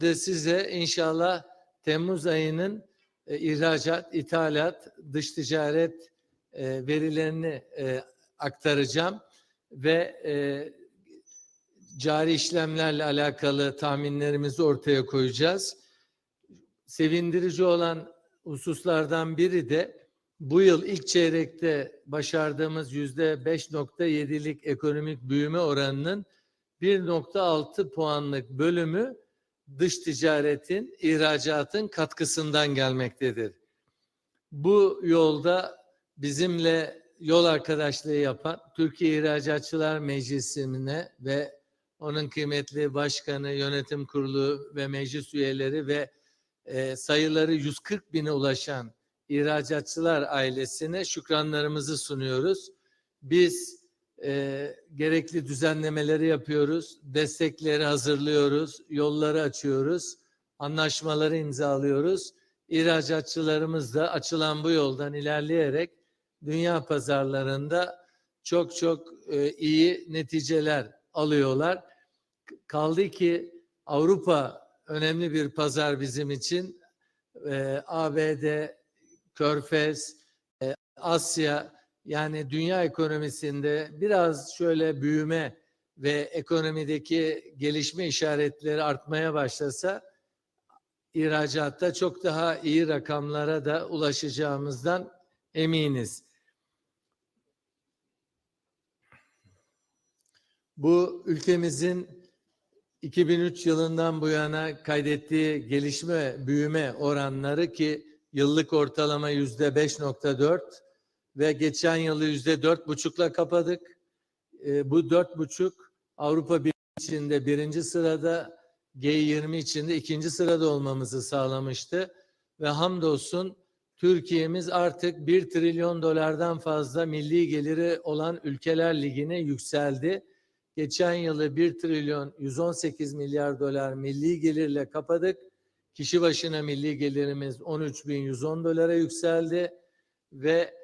de size inşallah Temmuz ayının e, ihracat, ithalat, dış ticaret e, verilerini e, aktaracağım ve e, cari işlemlerle alakalı tahminlerimizi ortaya koyacağız. Sevindirici olan hususlardan biri de bu yıl ilk çeyrekte başardığımız yüzde 5.7'lik ekonomik büyüme oranının 1.6 puanlık bölümü dış ticaretin, ihracatın katkısından gelmektedir. Bu yolda bizimle yol arkadaşlığı yapan Türkiye İhracatçılar Meclisi'ne ve onun kıymetli başkanı, yönetim kurulu ve meclis üyeleri ve e, sayıları 140 bine ulaşan ihracatçılar ailesine şükranlarımızı sunuyoruz. Biz e, gerekli düzenlemeleri yapıyoruz, destekleri hazırlıyoruz, yolları açıyoruz, anlaşmaları imzalıyoruz. İhracatçılarımız da açılan bu yoldan ilerleyerek dünya pazarlarında çok çok e, iyi neticeler alıyorlar. Kaldı ki Avrupa önemli bir pazar bizim için. E, ABD, Körfez, e, Asya yani dünya ekonomisinde biraz şöyle büyüme ve ekonomideki gelişme işaretleri artmaya başlasa ihracatta çok daha iyi rakamlara da ulaşacağımızdan eminiz. Bu ülkemizin 2003 yılından bu yana kaydettiği gelişme büyüme oranları ki yıllık ortalama yüzde 5.4 ve geçen yılı yüzde dört buçukla kapadık. E, bu dört buçuk Avrupa Birliği içinde birinci sırada, G20 içinde ikinci sırada olmamızı sağlamıştı. Ve hamdolsun Türkiye'miz artık bir trilyon dolardan fazla milli geliri olan ülkeler ligine yükseldi. Geçen yılı 1 trilyon 118 milyar dolar milli gelirle kapadık. Kişi başına milli gelirimiz 13.110 dolara yükseldi ve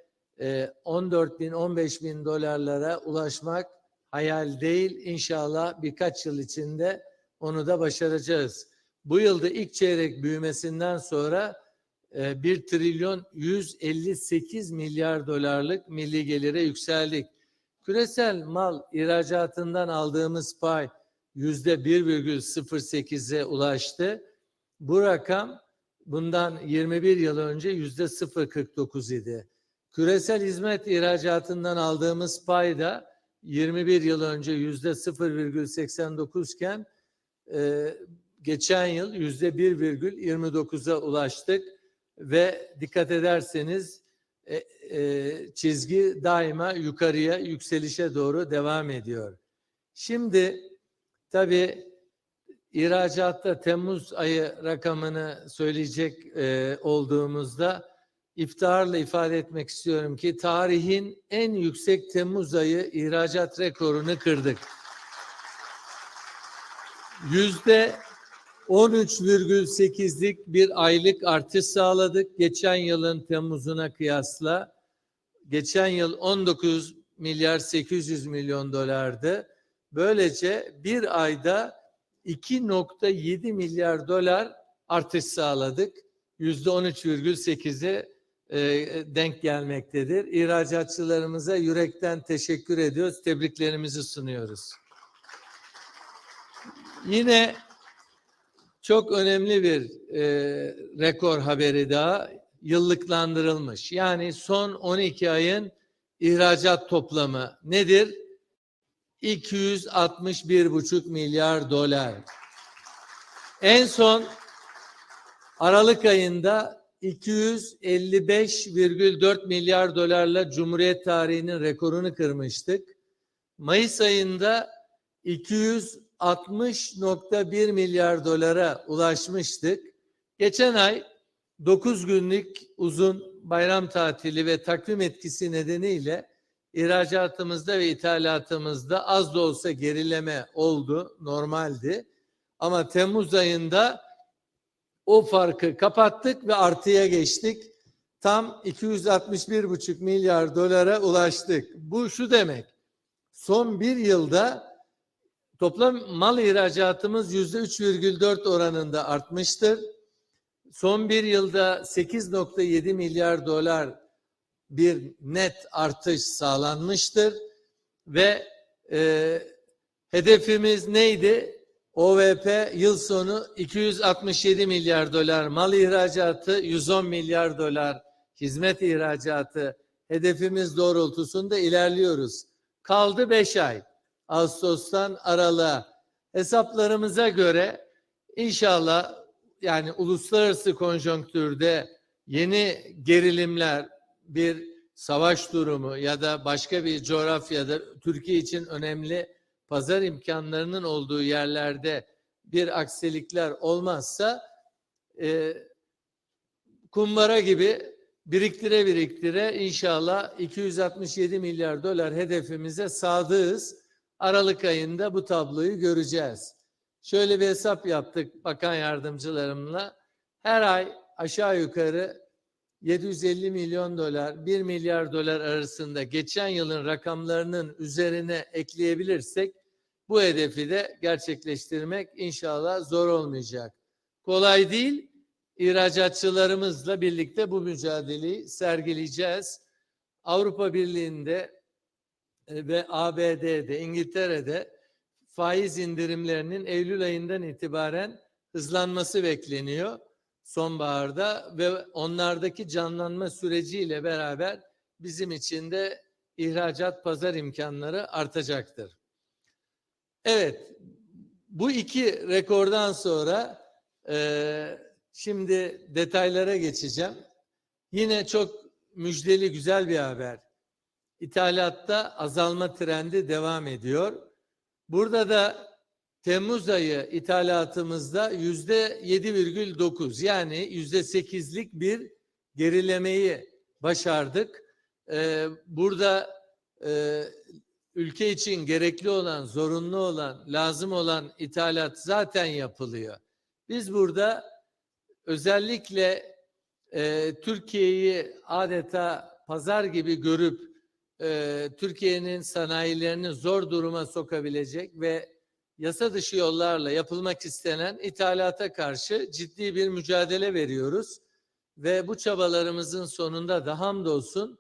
14 bin 15 bin dolarlara ulaşmak hayal değil. İnşallah birkaç yıl içinde onu da başaracağız. Bu yılda ilk çeyrek büyümesinden sonra 1 trilyon 158 milyar dolarlık milli gelire yükseldik. Küresel mal ihracatından aldığımız pay yüzde 1,08'e ulaştı. Bu rakam bundan 21 yıl önce yüzde 0,49 idi. Küresel hizmet ihracatından aldığımız pay da 21 yıl önce yüzde 0,89 iken e, geçen yıl yüzde 1,29'a ulaştık ve dikkat ederseniz e, e, çizgi daima yukarıya yükselişe doğru devam ediyor. Şimdi tabii ihracatta Temmuz ayı rakamını söyleyecek e, olduğumuzda iftiharla ifade etmek istiyorum ki tarihin en yüksek Temmuz ayı ihracat rekorunu kırdık. Yüzde 13,8'lik bir aylık artış sağladık. Geçen yılın Temmuz'una kıyasla. Geçen yıl 19 milyar 800 milyon dolardı. Böylece bir ayda 2.7 milyar dolar artış sağladık. Yüzde 13,8'e e, denk gelmektedir. İhracatçılarımıza yürekten teşekkür ediyoruz. Tebriklerimizi sunuyoruz. Yine çok önemli bir e, rekor haberi daha yıllıklandırılmış. Yani son 12 ayın ihracat toplamı nedir? 261,5 milyar dolar. En son Aralık ayında 255,4 milyar dolarla Cumhuriyet tarihinin rekorunu kırmıştık. Mayıs ayında 260.1 milyar dolara ulaşmıştık. Geçen ay 9 günlük uzun bayram tatili ve takvim etkisi nedeniyle ihracatımızda ve ithalatımızda az da olsa gerileme oldu, normaldi. Ama Temmuz ayında o farkı kapattık ve artıya geçtik. Tam 261,5 milyar dolara ulaştık. Bu şu demek. Son bir yılda Toplam mal ihracatımız yüzde 3,4 oranında artmıştır. Son bir yılda 8.7 milyar dolar bir net artış sağlanmıştır ve e, hedefimiz neydi? OVP yıl sonu 267 milyar dolar mal ihracatı, 110 milyar dolar hizmet ihracatı hedefimiz doğrultusunda ilerliyoruz. Kaldı 5 ay. Ağustos'tan Aralık'a hesaplarımıza göre inşallah yani uluslararası konjonktürde yeni gerilimler, bir savaş durumu ya da başka bir coğrafyada Türkiye için önemli pazar imkanlarının olduğu yerlerde bir aksilikler olmazsa e, kumbara gibi biriktire biriktire inşallah 267 milyar dolar hedefimize sadığız. Aralık ayında bu tabloyu göreceğiz. Şöyle bir hesap yaptık bakan yardımcılarımla. Her ay aşağı yukarı 750 milyon dolar, 1 milyar dolar arasında geçen yılın rakamlarının üzerine ekleyebilirsek bu hedefi de gerçekleştirmek inşallah zor olmayacak. Kolay değil. İhracatçılarımızla birlikte bu mücadeleyi sergileyeceğiz. Avrupa Birliği'nde e, ve ABD'de, İngiltere'de faiz indirimlerinin Eylül ayından itibaren hızlanması bekleniyor sonbaharda ve onlardaki canlanma süreciyle beraber bizim için de ihracat pazar imkanları artacaktır. Evet, bu iki rekordan sonra e, şimdi detaylara geçeceğim. Yine çok müjdeli güzel bir haber. İthalatta azalma trendi devam ediyor. Burada da Temmuz ayı ithalatımızda yüzde 7,9 yani yüzde 8'lik bir gerilemeyi başardık. Ee, burada e, ülke için gerekli olan, zorunlu olan, lazım olan ithalat zaten yapılıyor. Biz burada özellikle e, Türkiye'yi adeta pazar gibi görüp e, Türkiye'nin sanayilerini zor duruma sokabilecek ve yasa dışı yollarla yapılmak istenen ithalata karşı ciddi bir mücadele veriyoruz. Ve bu çabalarımızın sonunda da hamdolsun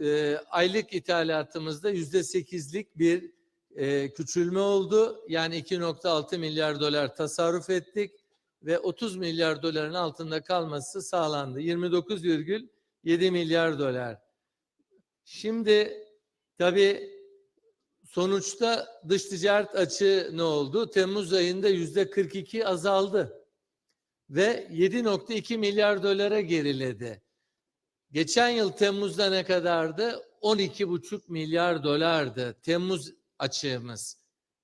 e, aylık ithalatımızda yüzde sekizlik bir e, küçülme oldu. Yani 2.6 milyar dolar tasarruf ettik ve 30 milyar doların altında kalması sağlandı. 29,7 milyar dolar. Şimdi tabii sonuçta dış ticaret açığı ne oldu? Temmuz ayında yüzde 42 azaldı ve 7.2 milyar dolara geriledi. Geçen yıl Temmuz'da ne kadardı? 12,5 milyar dolardı Temmuz açığımız.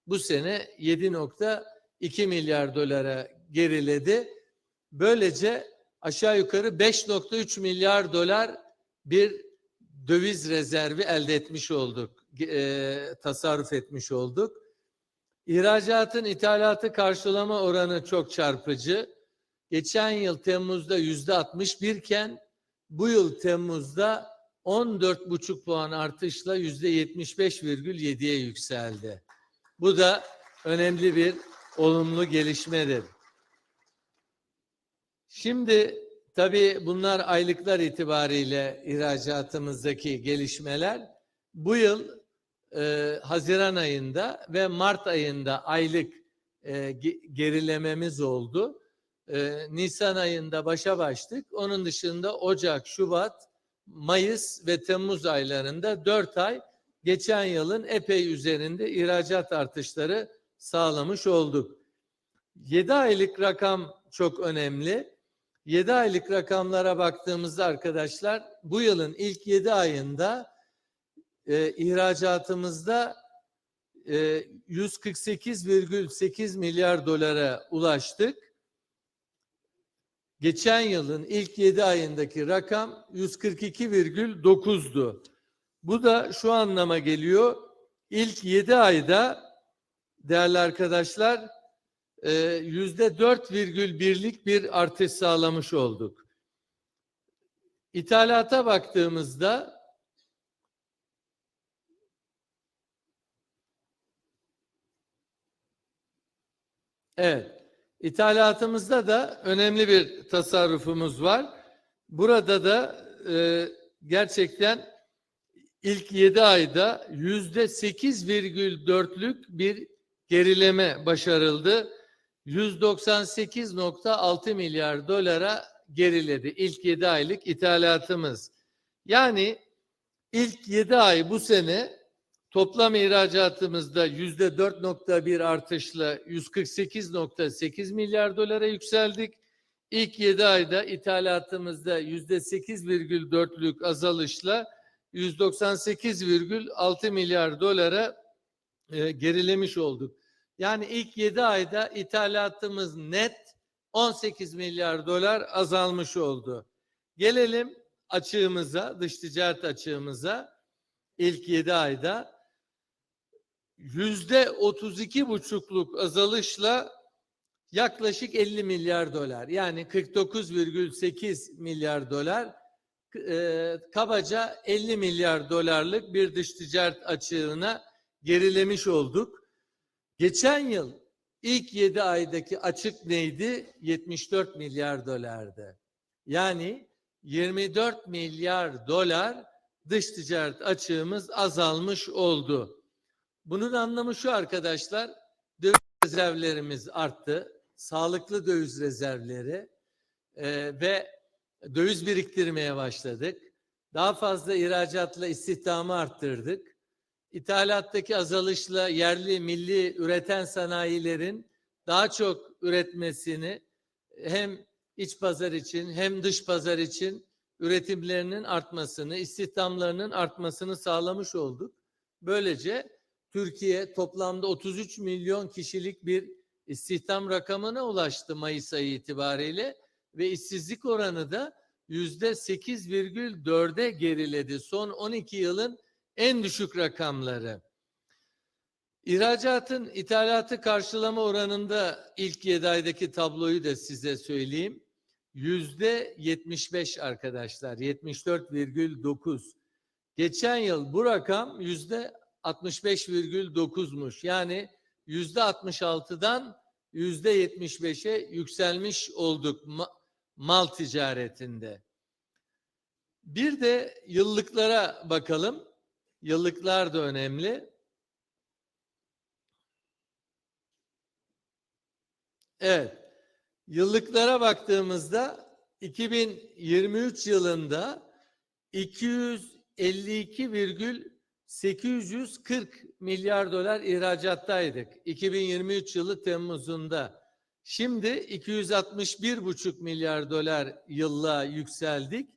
Bu sene 7.2 milyar dolara geriledi. Böylece aşağı yukarı 5.3 milyar dolar bir döviz rezervi elde etmiş olduk, e, tasarruf etmiş olduk. İhracatın ithalatı karşılama oranı çok çarpıcı. Geçen yıl Temmuz'da yüzde 61 iken bu yıl Temmuz'da 14,5 puan artışla yüzde 75,7'ye yükseldi. Bu da önemli bir olumlu gelişmedir. Şimdi tabii bunlar aylıklar itibariyle ihracatımızdaki gelişmeler. Bu yıl e, Haziran ayında ve Mart ayında aylık e, gerilememiz oldu. E, Nisan ayında başa baştık. Onun dışında Ocak, Şubat, Mayıs ve Temmuz aylarında dört ay geçen yılın epey üzerinde ihracat artışları sağlamış olduk. Yedi aylık rakam çok önemli. 7 aylık rakamlara baktığımızda arkadaşlar bu yılın ilk 7 ayında e, ihracatımızda e, 148,8 milyar dolara ulaştık. Geçen yılın ilk 7 ayındaki rakam 142,9'du. Bu da şu anlama geliyor. İlk 7 ayda değerli arkadaşlar e, yüzde dört virgül birlik bir artış sağlamış olduk. İthalata baktığımızda Evet. İthalatımızda da önemli bir tasarrufumuz var. Burada da e, gerçekten ilk 7 ayda yüzde 8,4'lük bir gerileme başarıldı. 198.6 milyar dolara geriledi ilk 7 aylık ithalatımız. Yani ilk 7 ay bu sene toplam ihracatımızda yüzde 4.1 artışla 148.8 milyar dolara yükseldik. İlk 7 ayda ithalatımızda yüzde 8,4'lük azalışla 198,6 milyar dolara e, gerilemiş olduk. Yani ilk 7 ayda ithalatımız net 18 milyar dolar azalmış oldu. Gelelim açığımıza, dış ticaret açığımıza. İlk 7 ayda yüzde 32 buçukluk azalışla yaklaşık 50 milyar dolar yani 49,8 milyar dolar e, kabaca 50 milyar dolarlık bir dış ticaret açığına gerilemiş olduk. Geçen yıl ilk 7 aydaki açık neydi? 74 milyar dolardı. Yani 24 milyar dolar dış ticaret açığımız azalmış oldu. Bunun anlamı şu arkadaşlar, döviz rezervlerimiz arttı, sağlıklı döviz rezervleri e, ve döviz biriktirmeye başladık. Daha fazla ihracatla istihdamı arttırdık. İthalattaki azalışla yerli milli üreten sanayilerin daha çok üretmesini hem iç pazar için hem dış pazar için üretimlerinin artmasını, istihdamlarının artmasını sağlamış olduk. Böylece Türkiye toplamda 33 milyon kişilik bir istihdam rakamına ulaştı Mayıs ayı itibariyle ve işsizlik oranı da yüzde 8,4'e geriledi. Son 12 yılın en düşük rakamları. İhracatın ithalatı karşılama oranında ilk 7 aydaki tabloyu da size söyleyeyim. Yüzde 75 arkadaşlar, 74,9. Geçen yıl bu rakam yüzde 65,9'muş. Yani yüzde 66'dan yüzde 75'e yükselmiş olduk ma- mal ticaretinde. Bir de yıllıklara bakalım. Yıllıklar da önemli. Evet. Yıllıklara baktığımızda 2023 yılında 252,840 milyar dolar ihracattaydık. 2023 yılı Temmuz'unda. Şimdi 261,5 milyar dolar yıllığa yükseldik.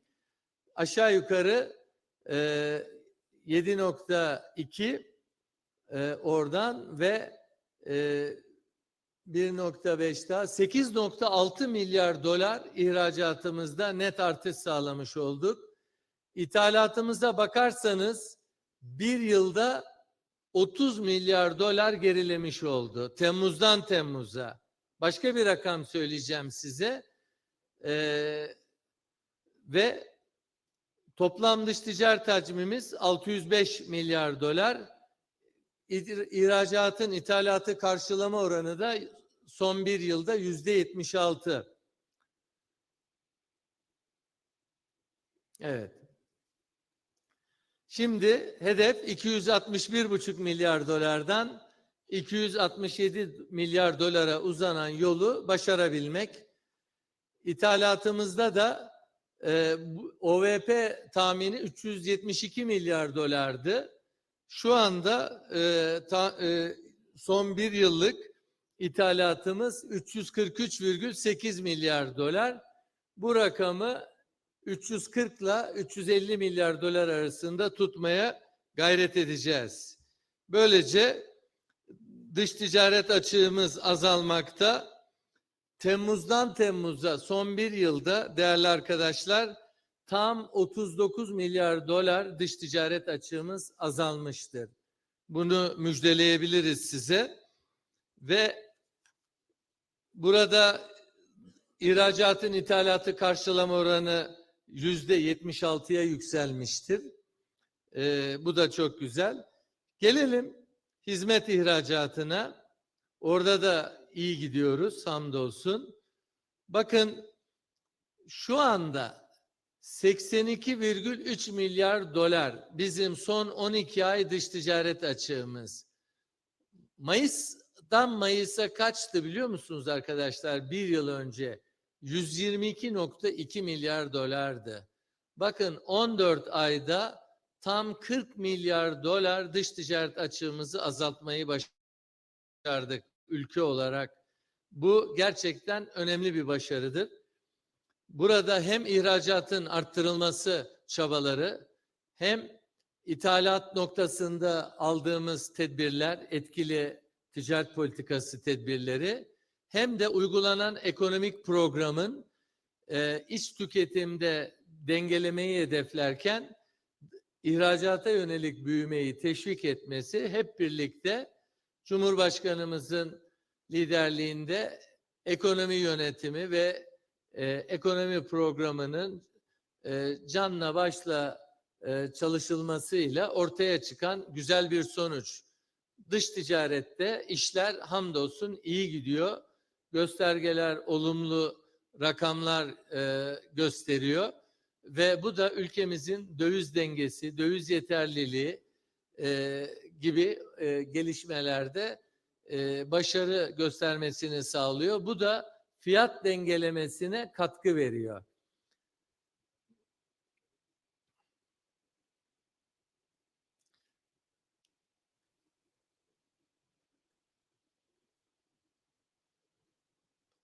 Aşağı yukarı e, 7.2 e, oradan ve e, 1.5 daha 8.6 milyar dolar ihracatımızda net artış sağlamış olduk. İthalatımıza bakarsanız bir yılda 30 milyar dolar gerilemiş oldu. Temmuz'dan Temmuz'a. Başka bir rakam söyleyeceğim size. Ee, ve toplam dış ticaret hacmimiz 605 milyar dolar. İhr- İhracatın ithalatı karşılama oranı da son bir yılda yüzde 76. Evet. Şimdi hedef 261,5 milyar dolardan 267 milyar dolara uzanan yolu başarabilmek. İthalatımızda da e, OVP tahmini 372 milyar dolardı. Şu anda e, ta, e, son bir yıllık ithalatımız 343,8 milyar dolar. Bu rakamı 340 ile 350 milyar dolar arasında tutmaya gayret edeceğiz. Böylece dış ticaret açığımız azalmakta. Temmuz'dan Temmuz'a son bir yılda değerli arkadaşlar tam 39 milyar dolar dış ticaret açığımız azalmıştır. Bunu müjdeleyebiliriz size. Ve burada ihracatın ithalatı karşılama oranı yüzde 76'ya yükselmiştir. Ee, bu da çok güzel. Gelelim hizmet ihracatına. Orada da iyi gidiyoruz hamdolsun. Bakın şu anda 82,3 milyar dolar bizim son 12 ay dış ticaret açığımız. Mayıs'tan Mayıs'a kaçtı biliyor musunuz arkadaşlar? Bir yıl önce 122.2 milyar dolardı. Bakın 14 ayda tam 40 milyar dolar dış ticaret açığımızı azaltmayı başardık ülke olarak. Bu gerçekten önemli bir başarıdır. Burada hem ihracatın arttırılması çabaları hem ithalat noktasında aldığımız tedbirler, etkili ticaret politikası tedbirleri hem de uygulanan ekonomik programın e, iç tüketimde dengelemeyi hedeflerken ihracata yönelik büyümeyi teşvik etmesi hep birlikte Cumhurbaşkanımızın liderliğinde ekonomi yönetimi ve e, ekonomi programının e, canla başla e, çalışılmasıyla ortaya çıkan güzel bir sonuç. Dış ticarette işler hamdolsun iyi gidiyor. Göstergeler olumlu rakamlar e, gösteriyor ve bu da ülkemizin döviz dengesi, döviz yeterliliği e, gibi e, gelişmelerde e, başarı göstermesini sağlıyor. Bu da fiyat dengelemesine katkı veriyor.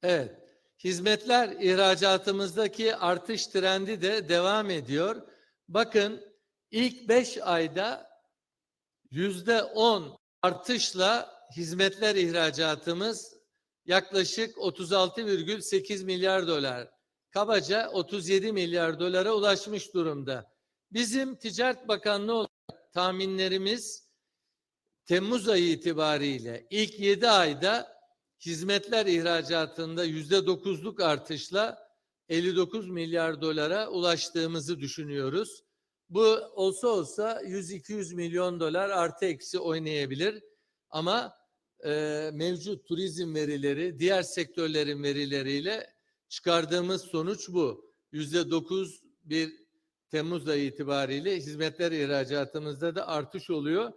Evet. Hizmetler ihracatımızdaki artış trendi de devam ediyor. Bakın ilk 5 ayda yüzde 10 artışla hizmetler ihracatımız yaklaşık 36,8 milyar dolar. Kabaca 37 milyar dolara ulaşmış durumda. Bizim Ticaret Bakanlığı olarak tahminlerimiz Temmuz ayı itibariyle ilk 7 ayda hizmetler ihracatında yüzde dokuzluk artışla 59 milyar dolara ulaştığımızı düşünüyoruz. Bu olsa olsa 100-200 milyon dolar artı eksi oynayabilir. Ama e, mevcut turizm verileri, diğer sektörlerin verileriyle çıkardığımız sonuç bu. Yüzde dokuz bir Temmuz ayı itibariyle hizmetler ihracatımızda da artış oluyor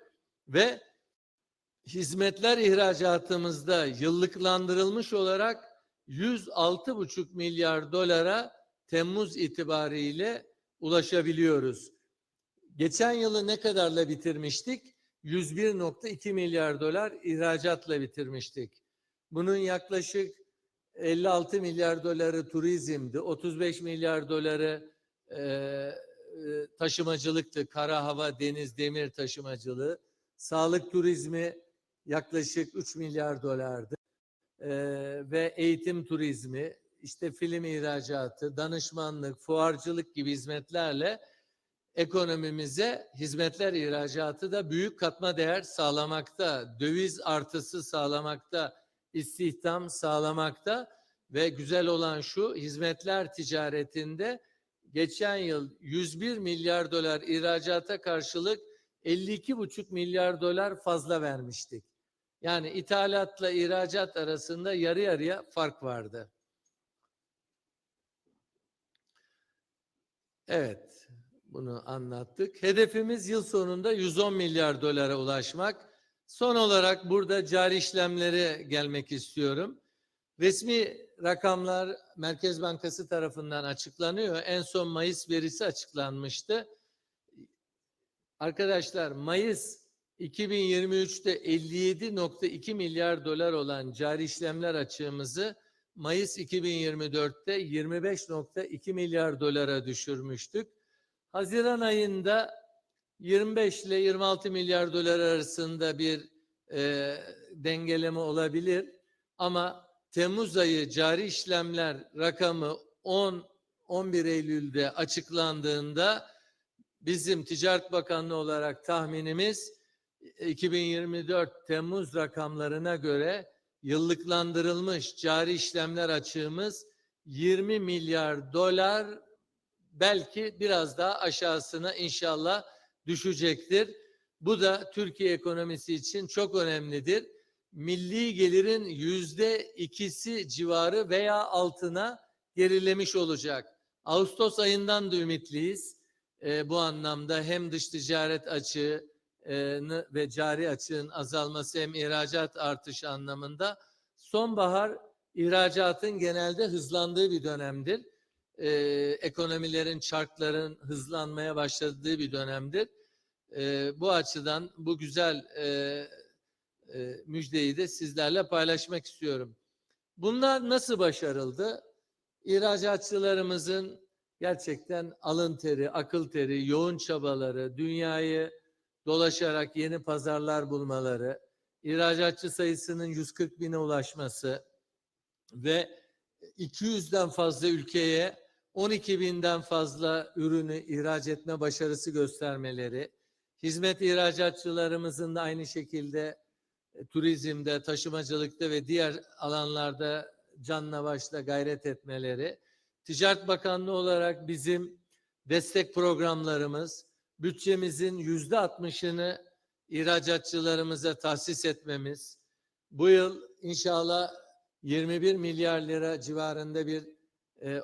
ve hizmetler ihracatımızda yıllıklandırılmış olarak 106,5 milyar dolara Temmuz itibariyle ulaşabiliyoruz. Geçen yılı ne kadarla bitirmiştik? 101.2 milyar dolar ihracatla bitirmiştik. Bunun yaklaşık 56 milyar doları turizmdi, 35 milyar doları e, e, taşımacılıktı, kara, hava, deniz, demir taşımacılığı, sağlık turizmi yaklaşık 3 milyar dolardı e, ve eğitim turizmi, işte film ihracatı, danışmanlık, fuarcılık gibi hizmetlerle ekonomimize hizmetler ihracatı da büyük katma değer sağlamakta, döviz artısı sağlamakta, istihdam sağlamakta ve güzel olan şu hizmetler ticaretinde geçen yıl 101 milyar dolar ihracata karşılık 52,5 milyar dolar fazla vermiştik. Yani ithalatla ihracat arasında yarı yarıya fark vardı. Evet, bunu anlattık. Hedefimiz yıl sonunda 110 milyar dolara ulaşmak. Son olarak burada cari işlemlere gelmek istiyorum. Resmi rakamlar Merkez Bankası tarafından açıklanıyor. En son Mayıs verisi açıklanmıştı. Arkadaşlar Mayıs 2023'te 57.2 milyar dolar olan cari işlemler açığımızı Mayıs 2024'te 25.2 milyar dolara düşürmüştük. Haziran ayında 25 ile 26 milyar dolar arasında bir e, dengeleme olabilir. Ama Temmuz ayı cari işlemler rakamı 10 11 Eylül'de açıklandığında bizim Ticaret Bakanlığı olarak tahminimiz 2024 Temmuz rakamlarına göre yıllıklandırılmış cari işlemler açığımız 20 milyar dolar belki biraz daha aşağısına inşallah düşecektir. Bu da Türkiye ekonomisi için çok önemlidir. milli gelirin yüzde ikisi civarı veya altına gerilemiş olacak. Ağustos ayından da ümitliyiz. Ee, bu anlamda hem dış ticaret açığını ve cari açığın azalması hem ihracat artışı anlamında sonbahar ihracatın genelde hızlandığı bir dönemdir. Ee, ekonomilerin, çarkların hızlanmaya başladığı bir dönemdir. Ee, bu açıdan bu güzel e, e, müjdeyi de sizlerle paylaşmak istiyorum. Bunlar nasıl başarıldı? İhracatçılarımızın gerçekten alın teri, akıl teri, yoğun çabaları, dünyayı dolaşarak yeni pazarlar bulmaları, ihracatçı sayısının 140 bine ulaşması ve 200'den fazla ülkeye 12 binden fazla ürünü ihraç etme başarısı göstermeleri, hizmet ihracatçılarımızın da aynı şekilde e, turizmde, taşımacılıkta ve diğer alanlarda canla başla gayret etmeleri, Ticaret Bakanlığı olarak bizim destek programlarımız, bütçemizin yüzde altmışını ihracatçılarımıza tahsis etmemiz, bu yıl inşallah 21 milyar lira civarında bir e, e,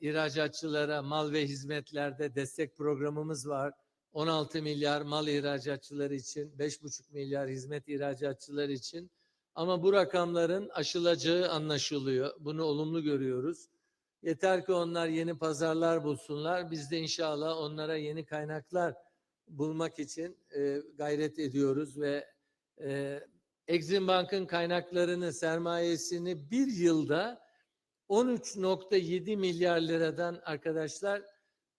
ihracatçılara mal ve hizmetlerde destek programımız var. 16 milyar mal ihracatçıları için, 5,5 milyar hizmet ihracatçıları için. Ama bu rakamların aşılacağı anlaşılıyor. Bunu olumlu görüyoruz. Yeter ki onlar yeni pazarlar bulsunlar. Biz de inşallah onlara yeni kaynaklar bulmak için e, gayret ediyoruz ve e, Exim Bank'ın kaynaklarını, sermayesini bir yılda 13.7 milyar liradan arkadaşlar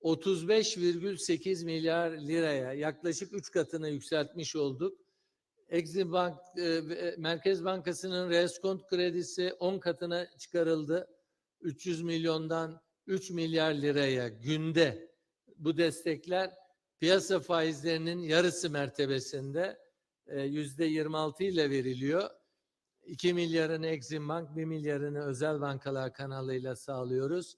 35,8 milyar liraya yaklaşık 3 katına yükseltmiş olduk. Exim Bank, e, Merkez Bankası'nın reskont kredisi 10 katına çıkarıldı. 300 milyondan 3 milyar liraya günde bu destekler piyasa faizlerinin yarısı mertebesinde e, yüzde 26 ile veriliyor. 2 milyarını Exim Bank, 1 milyarını özel bankalar kanalıyla sağlıyoruz.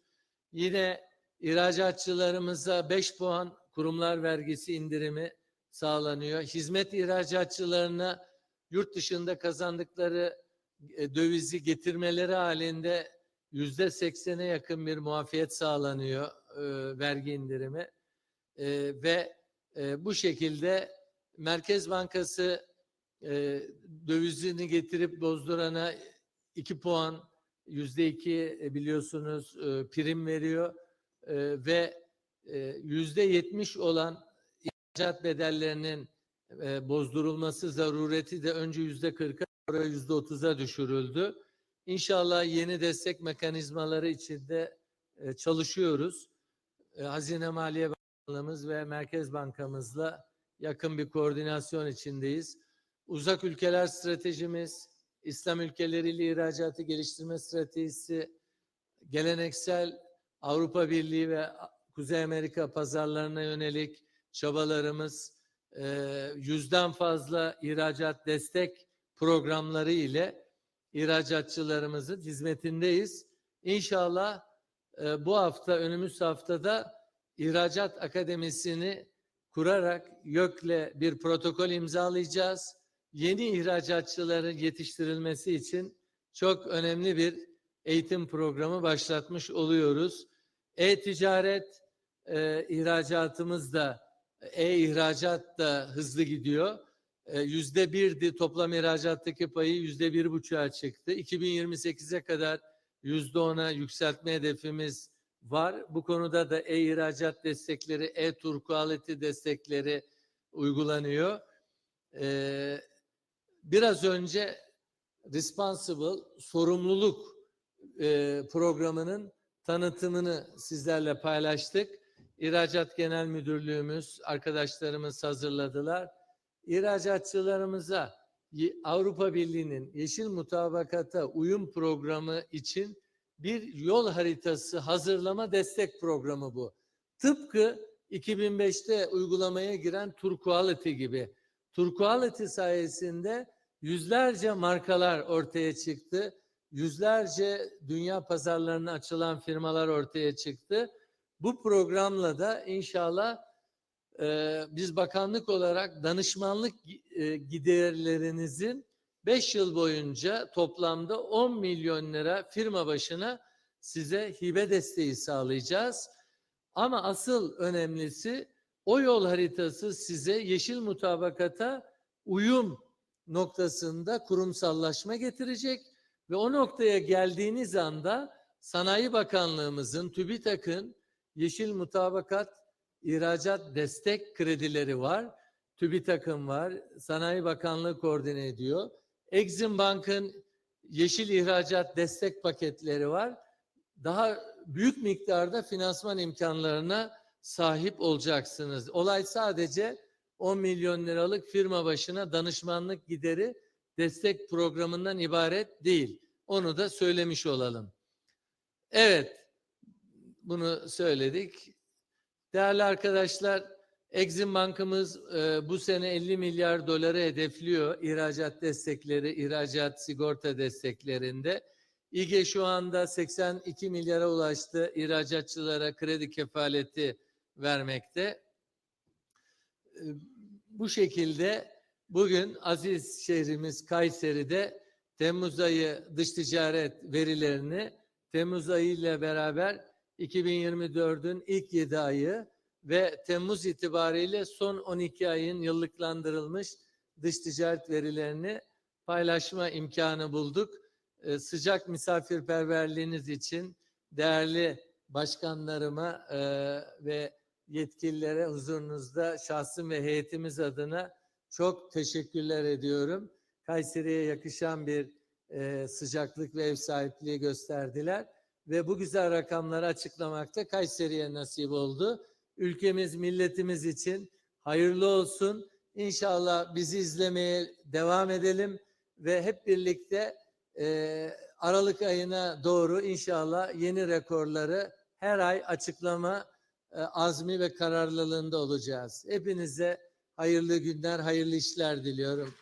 Yine ihracatçılarımıza 5 puan kurumlar vergisi indirimi sağlanıyor. Hizmet ihracatçılarına yurt dışında kazandıkları e, dövizi getirmeleri halinde yüzde seksene yakın bir muafiyet sağlanıyor e, vergi indirimi e, ve e, bu şekilde Merkez Bankası e, dövizini getirip bozdurana iki puan yüzde iki e, biliyorsunuz e, prim veriyor e, ve e, yüzde yetmiş olan ihracat bedellerinin e, bozdurulması zarureti de önce yüzde kırka sonra yüzde otuza düşürüldü. İnşallah yeni destek mekanizmaları içinde e, çalışıyoruz. E, Hazine Maliye Bakanlığımız ve Merkez Bankamızla yakın bir koordinasyon içindeyiz. Uzak ülkeler stratejimiz, İslam ülkeleriyle ihracatı geliştirme stratejisi, geleneksel Avrupa Birliği ve Kuzey Amerika pazarlarına yönelik çabalarımız, e, yüzden fazla ihracat destek programları ile ihracatçılarımızın hizmetindeyiz. İnşallah e, bu hafta, önümüz haftada ihracat akademisini kurarak YÖK'le bir protokol imzalayacağız. Yeni ihracatçıların yetiştirilmesi için çok önemli bir eğitim programı başlatmış oluyoruz. E-ticaret e, ihracatımız da e-ihracat da hızlı gidiyor. E, yüzde birdi toplam ihracattaki payı yüzde bir buçuğa çıktı. 2028'e kadar yüzde ona yükseltme hedefimiz var. Bu konuda da e-ihracat destekleri, e-tur destekleri uygulanıyor. Ee, biraz önce Responsible sorumluluk e, programının tanıtımını sizlerle paylaştık. İhracat Genel Müdürlüğümüz, arkadaşlarımız hazırladılar. İhracatçılarımıza Avrupa Birliği'nin Yeşil Mutabakata uyum programı için bir yol haritası hazırlama destek programı bu. Tıpkı 2005'te uygulamaya giren Turquality gibi. Turquality sayesinde yüzlerce markalar ortaya çıktı. Yüzlerce dünya pazarlarına açılan firmalar ortaya çıktı. Bu programla da inşallah e, biz bakanlık olarak danışmanlık e, giderlerinizin 5 yıl boyunca toplamda 10 milyon lira firma başına size hibe desteği sağlayacağız. Ama asıl önemlisi o yol haritası size yeşil mutabakata uyum noktasında kurumsallaşma getirecek ve o noktaya geldiğiniz anda Sanayi Bakanlığımızın, TÜBİTAK'ın yeşil mutabakat ihracat destek kredileri var. TÜBİTAK'ın var. Sanayi Bakanlığı koordine ediyor. Exim Bank'ın yeşil ihracat destek paketleri var. Daha büyük miktarda finansman imkanlarına sahip olacaksınız. Olay sadece 10 milyon liralık firma başına danışmanlık gideri destek programından ibaret değil. Onu da söylemiş olalım. Evet, bunu söyledik. Değerli arkadaşlar, Exim Bank'ımız e, bu sene 50 milyar doları hedefliyor ihracat destekleri, ihracat sigorta desteklerinde. İGE şu anda 82 milyara ulaştı ihracatçılara kredi kefaleti vermekte. E, Bu şekilde bugün aziz şehrimiz Kayseri'de Temmuz ayı dış ticaret verilerini Temmuz ayı ile beraber 2024'ün ilk 7 ayı ve Temmuz itibariyle son 12 ayın yıllıklandırılmış dış ticaret verilerini paylaşma imkanı bulduk. Ee, sıcak misafirperverliğiniz için değerli başkanlarıma e, ve yetkililere huzurunuzda şahsım ve heyetimiz adına çok teşekkürler ediyorum. Kayseri'ye yakışan bir e, sıcaklık ve ev sahipliği gösterdiler ve bu güzel rakamları açıklamakta Kayseri'ye nasip oldu. Ülkemiz, milletimiz için hayırlı olsun. İnşallah bizi izlemeye devam edelim ve hep birlikte e, Aralık ayına doğru inşallah yeni rekorları her ay açıklama e, azmi ve kararlılığında olacağız. Hepinize hayırlı günler, hayırlı işler diliyorum.